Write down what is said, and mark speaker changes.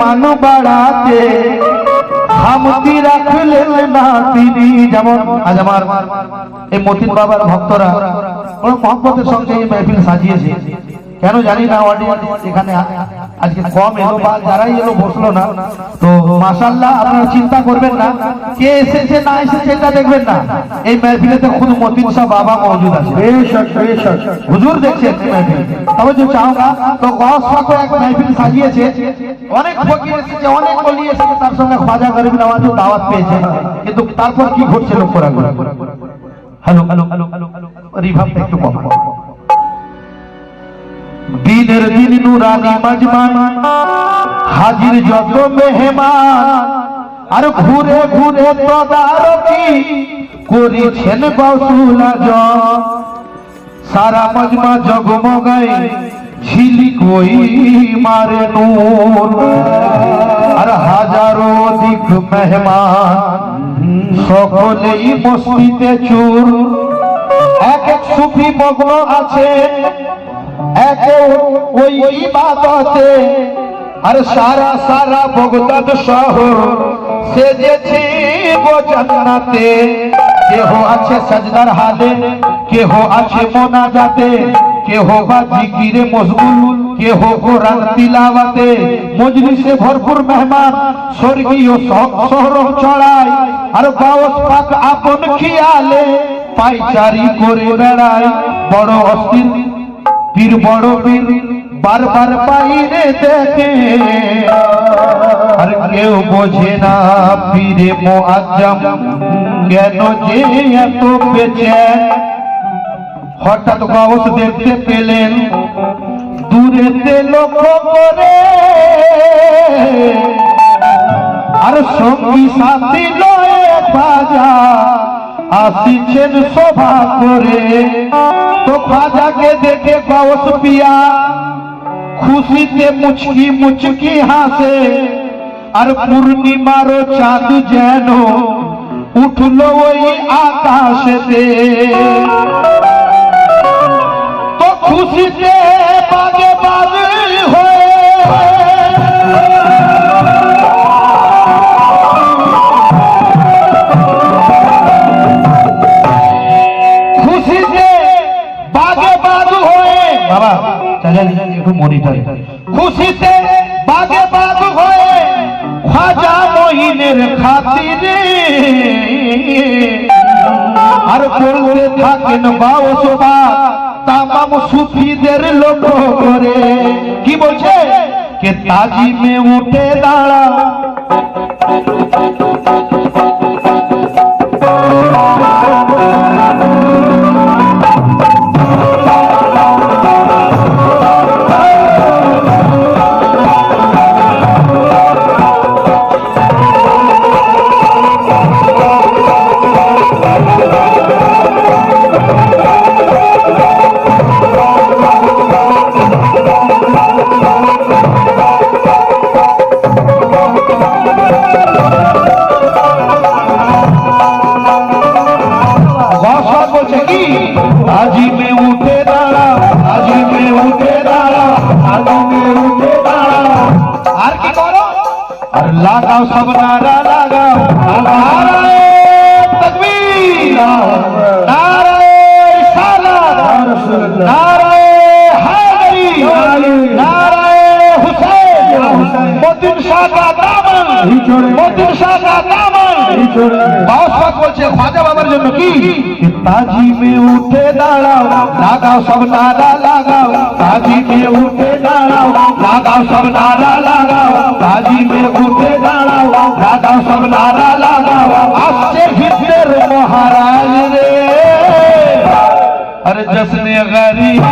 Speaker 1: মান বাড়াতে হামতি রাখলেন না তিনি যেমন আজ আমার এই মতিন বাবার ভক্তরা মহব্বতের সঙ্গে এই মেহফিল সাজিয়েছে। কেন জানি না অডিয়েন্স এখানে না তার সঙ্গে পেয়েছে। কিন্তু তারপর কি ঘটছে লক্ষ্য রাখবেন হ্যালো হ্যালো হ্যালো হ্যালো একটু কম। দিনের দিন নুরানি মাজমান, হাজির যত মেহমান, আর ঘুরে ঘুরে তদারকি করেছেন গৌসুল আজম। সারা মজমা জগমগাই ঝিলিক ওই মারে নূর। আর হাজারো দিক মেহমান, সকলেই মসজিদে চুর। এক এক সুফি মগ্ন আছে আর সারা সারা বগদাদ শহর সেজেছি গো জান্নাতে কেহ আছে সাজদার হালে কেহ আছে মোনাজাতে কেহ বা জিকিরে মশগুল কেহ কোরআন তিলাওয়াতে মজলিসে ভরপুর মেহমান স্বর্গীয় শহর চড়ায় আর গাওস পাক আপন খিয়ালে পাইচারি করে বেড়ায় বড় অস্থির পীর বড় পীর বারবার বাইরে দেখে। আর কেউ বোঝে না পীরে মোয়াজ্জম কেন যে এত বেচে। হঠাৎ গাউস দেখতে পেলেন, দূরেতে লক্ষ্য করে। আর সঙ্গী সাথী লয়ে বাজা আসিছেন শোভা করে। তো খাজাকে দেখে গাউস পিয়া, খুশিতে মুচকি মুচকি হাসে। আর পূর্ণিমারও চাঁদ যেন উঠল ওই আকাশেতে। তো খুশিতে বাগে বাগে হয়ে বাবা চাচালি একটু মনিটর। খুশিতে বাগে বাগ হয়ে খাজা মহিনের খাতিরে। আর করতে থাকেন বাউসবা তামাম সুফিদের লোক করে। কি বলছে? কে তাজিমে উঠে দাঁড়া। আজিমে উঠে দাঁড়া আজিমে উঠে দাঁড়া আজিমে উঠে দাঁড়া। আর কি করো? আর লাগাও সব নারা লাগাও। তকবীর। নারায় সালাত নারায় হায়দারি। নারায় হুসাইন মতিন শাহ দামান। মতিন শাহ বলছে খাজা বাবার জন্য কি তাজি মে উঠে দাঁড়াও লাগাও সব নারা লাগাও তাজি মে উঠে দাঁড়াও লাগাও সব নারা লাগাও তাজি মে উঠে দাঁড়াও লাগাও সব নারা লাগাও আসছে ভিতর মহারাজ রে अरे जश्न गरीब